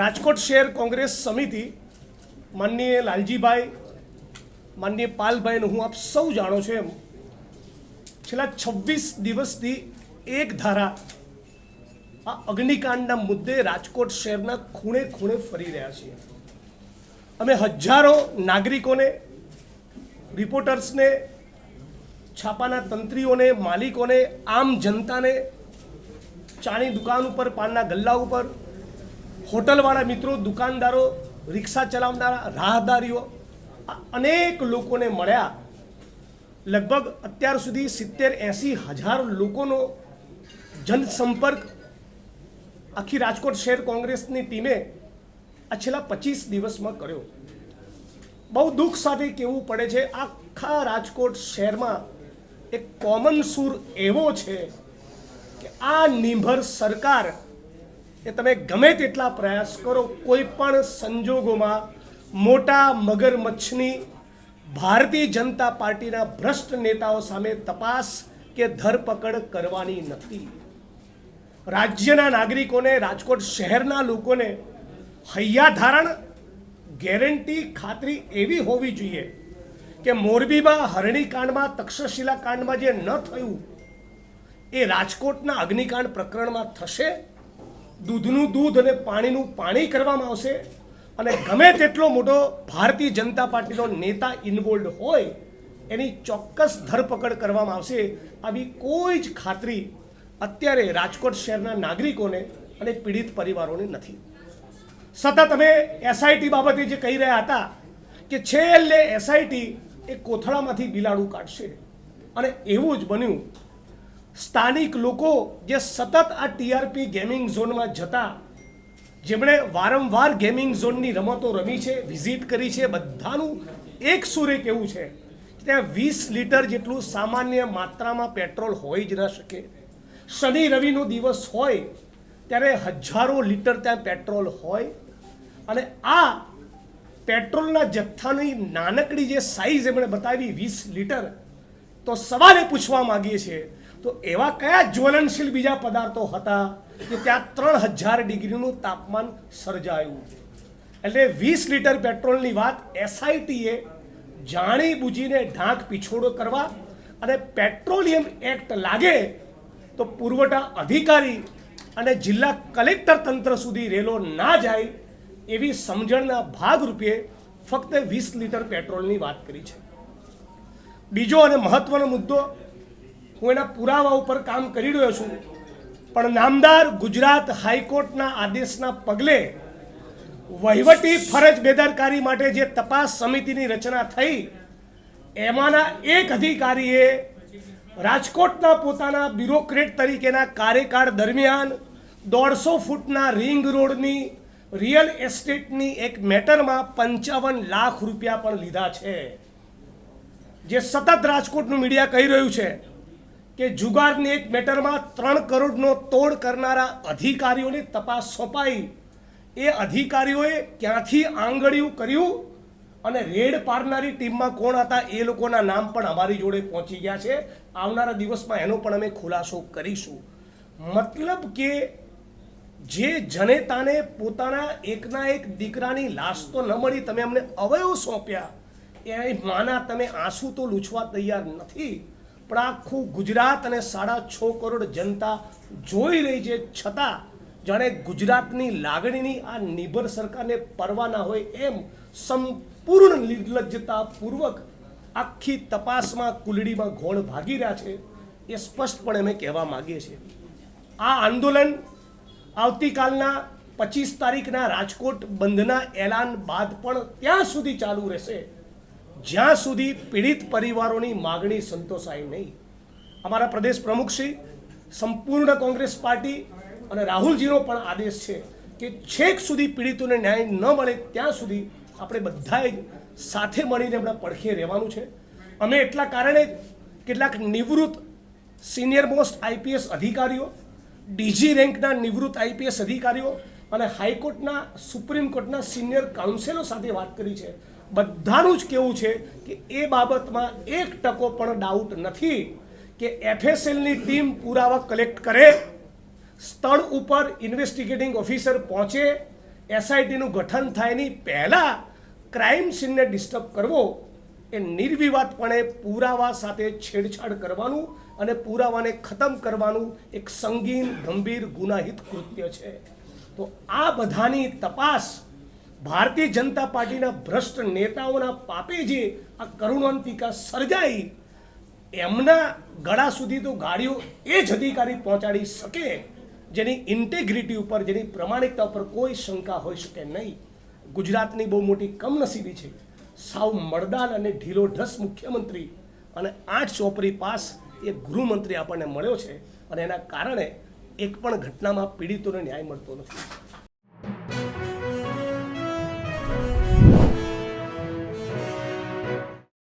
રાજકોટ શહેર કોંગ્રેસ સમિતિ, માનનીય લાલજીભાઈ, માનનીય પાલભાઈને હું આપ સૌ જાણો છો એમ, છેલ્લા છવ્વીસ દિવસથી એક ધારા આ અગ્નિકાંડના મુદ્દે રાજકોટ શહેરના ખૂણે ખૂણે ફરી રહ્યા છીએ. અમે હજારો નાગરિકોને, રિપોર્ટર્સને, છાપાના તંત્રીઓને, માલિકોને, આમ જનતાને, ચાની દુકાન ઉપર, પાનના ગલ્લા ઉપર હોટલવાળા મિત્રો, દુકાનદારો, રિક્ષા ચલાવનારા, રાહદારીઓ અનેક લોકોને મળ્યા. લગભગ અત્યાર સુધી સિત્તેર એંસી હજાર લોકોનો જનસંપર્ક આખી રાજકોટ શહેર કોંગ્રેસની ટીમે આ છેલ્લા પચીસ દિવસમાં કર્યો. બહુ દુઃખ સાથે કહેવું પડે છે, આખા રાજકોટ શહેરમાં એક કોમન સૂર એવો છે કે આ નિર્ભર સરકાર એ તમે ગમે તેટલા પ્રયાસ કરો, કોઈ પણ સંજોગોમાં મોટા મગરમચ્છની ભારતીય જનતા પાર્ટીના ભ્રષ્ટ નેતાઓ સામે તપાસ કે ધરપકડ કરવાની નથી. રાજ્યના નાગરિકોને, રાજકોટ શહેરના લોકોને હૈયાધારણ ગેરંટી ખાતરી એવી હોવી જોઈએ કે મોરબીમાં હરણીકાંડમાં તક્ષશિલા કાંડમાં જે ન થયું, એ રાજકોટના અગ્નિકાંડ પ્રકરણમાં થશે દૂધનું દૂધ અને પાણીનું પાણી કરવામાં આવશે અને ગમે તેટલો મોટો ભારતીય જનતા પાર્ટીનો નેતા ઇન્વોલ્ડ હોય, એની ચોક્કસ ધરપકડ કરવામાં આવશે, આવી કોઈ જ ખાતરી અત્યારે રાજકોટ શહેરના નાગરિકોને અને પીડિત પરિવારોને નથી. સતત અમે એસઆઈટી બાબતે જે કહી રહ્યા હતા કે છેલ્લે એસઆઈટી એ કોથળામાંથી બિલાડું કાઢશે. અને એવું જ બન્યું સ્થાનિક લોકો જે સતત આ ટીઆરપી ગેમિંગ ઝોનમાં જતા, જેમણે વારંવાર ગેમિંગ ઝોનની રમતો રમી છે, વિઝિટ કરી છે, બધાનું એક સુરે કેવું છે ત્યાં વીસ લીટર જેટલું સામાન્ય માત્રામાં પેટ્રોલ હોઈ જ ન શકે. શનિ રવિનો દિવસ હોય, ત્યારે હજારો લીટર ત્યાં પેટ્રોલ હોય અને આ પેટ્રોલના જથ્થાની નાનકડી જે સાઈઝ એમણે બતાવી, વીસ લીટર, તો સવાલ પૂછવા માગીએ છીએ તો એવા કયા જ્વલનશીલ બીજા પદાર્થો હતા કે ત્યાં ત્રણ હજાર ડિગ્રીનું તાપમાન સર્જાયું? એટલે વીસ લીટર પેટ્રોલની વાત એસઆઈટીએ જાણી બુજીને ઢાંક પીછોડો કરવા અને પેટ્રોલિયમ એક્ટ લાગે તો પુરવઠા અધિકારી અને જિલ્લા કલેક્ટર તંત્ર સુધી રેલો ના જાય એવી સમજણના ભાગરૂપે ફક્ત વીસ લીટર પેટ્રોલની વાત કરી છે. બીજો અને મહત્વનો મુદ્દો હું એના પુરાવા ઉપર કામ કરી રહ્યો છું. પણ નામદાર ગુજરાત હાઈકોર્ટના આદેશના પગલે વહીવટી ફરજ બેદરકારી માટે જે તપાસ સમિતિની રચના થઈ, એમાંના એક અધિકારીએ રાજકોટના પોતાના બ્યુરોક્રેટ તરીકેના કાર્યકાળ દરમિયાન દોઢસો ફૂટના રિંગ રોડની રિયલ એસ્ટેટની એક મેટરમાં પંચાવન લાખ રૂપિયા પણ લીધા છે. જે સતત રાજકોટનું મીડિયા કહી રહ્યું છે કે જુગારની એક મેટરમાં ત્રણ કરોડનો તોડ કરનારા અધિકારીઓની તપાસ સોંપાઈ. એ અધિકારીઓએ ક્યાંથી આંગળીયું કર્યું અને રેડ પાડનારી ટીમમાં કોણ હતા એ લોકોના નામ પણ અમારી જોડે પહોંચી ગયા છે. આવનારા દિવસમાં એનો પણ અમે ખુલાસો કરીશું. મતલબ કે જે જનેતાને પોતાના એકના એક દીકરાની લાશ તો ન મળી, તમે અમને અવયવ સોંપ્યા. એ માના તમે આંસુ તો લૂછવા તૈયાર નથી. પણ આખું ગુજરાત અને સાડા છ કરોડ જનતા જોઈ રહી છે. છતાં જાણે ગુજરાતની લાગણીની આ નિભર સરકારને પરવા ના હોય એમ સંપૂર્ણ નિર્લજ્જતાપૂર્વક આખી તપાસમાં કુલડીમાં ઘોણ ભાગી રહ્યા છે એ સ્પષ્ટપણે અમે કહેવા માગીએ છીએ. આ આંદોલન આવતીકાલના પચીસ તારીખના રાજકોટ બંધના એલાન બાદ પણ ત્યાં સુધી ચાલુ રહેશે. જ્યાં સુધી પીડિત પરિવારોની માગણી સંતોષાય નહીં, અમારા પ્રદેશ પ્રમુખશ્રી સંપૂર્ણ કોંગ્રેસ પાર્ટી અને રાહુલજીનો પણ આદેશ છે કે છેક સુધી પીડિતોને ન્યાય ન મળે ત્યાં સુધી આપણે બધાએ સાથે મળીને એમના પડખે રહેવાનું છે. અમે એટલા કારણે કેટલાક નિવૃત્ત સિનિયર મોસ્ટ આઈપીએસ અધિકારીઓ, ડીજી રેન્કના નિવૃત્ત આઈપીએસ અધિકારીઓ અને હાઈકોર્ટના સુપ્રીમ કોર્ટના સિનિયર કાઉન્સિલો સાથે વાત કરી છે. બધાનું જ કેવું છે કે એ બાબતમાં એક ટકો પણ ડાઉટ નથી કે એફએસએલની ટીમ પુરાવા કલેક્ટ કરે, સ્થળ ઉપર ઇન્વેસ્ટિગેટિંગ ઓફિસર પહોંચે એસઆઈટીનું ગઠન થાય એની પહેલાં ક્રાઇમ સીનને ડિસ્ટર્બ કરવો એ નિર્વિવાદપણે પુરાવા સાથે છેડછાડ કરવાનું અને પુરાવાને ખતમ કરવાનું એક સંગીન, ગંભીર, ગુનાહિત કૃત્ય છે. તો આ બધાની તપાસ ભારતીય જનતા પાર્ટીના ભ્રષ્ટ નેતાઓના પાપે જે આ કરુણાંતિકા સર્જાઈ, એમના ગળા સુધી તો ગાડીઓ એ જ અધિકારી પહોંચાડી શકે, જેની ઇન્ટેગ્રિટી ઉપર, જેની પ્રમાણિકતા ઉપર કોઈ શંકા હોઈ શકે નહીં. ગુજરાતની બહુ મોટી કમનસીબી છે. સાવ મરદાન અને ઢીલો ઢસ મુખ્યમંત્રી અને આઠ ચોપરી પાસ એ ગૃહમંત્રી આપણને મળ્યો છે અને એના કારણે એક પણ ઘટનામાં પીડિતોને ન્યાય મળતો નથી.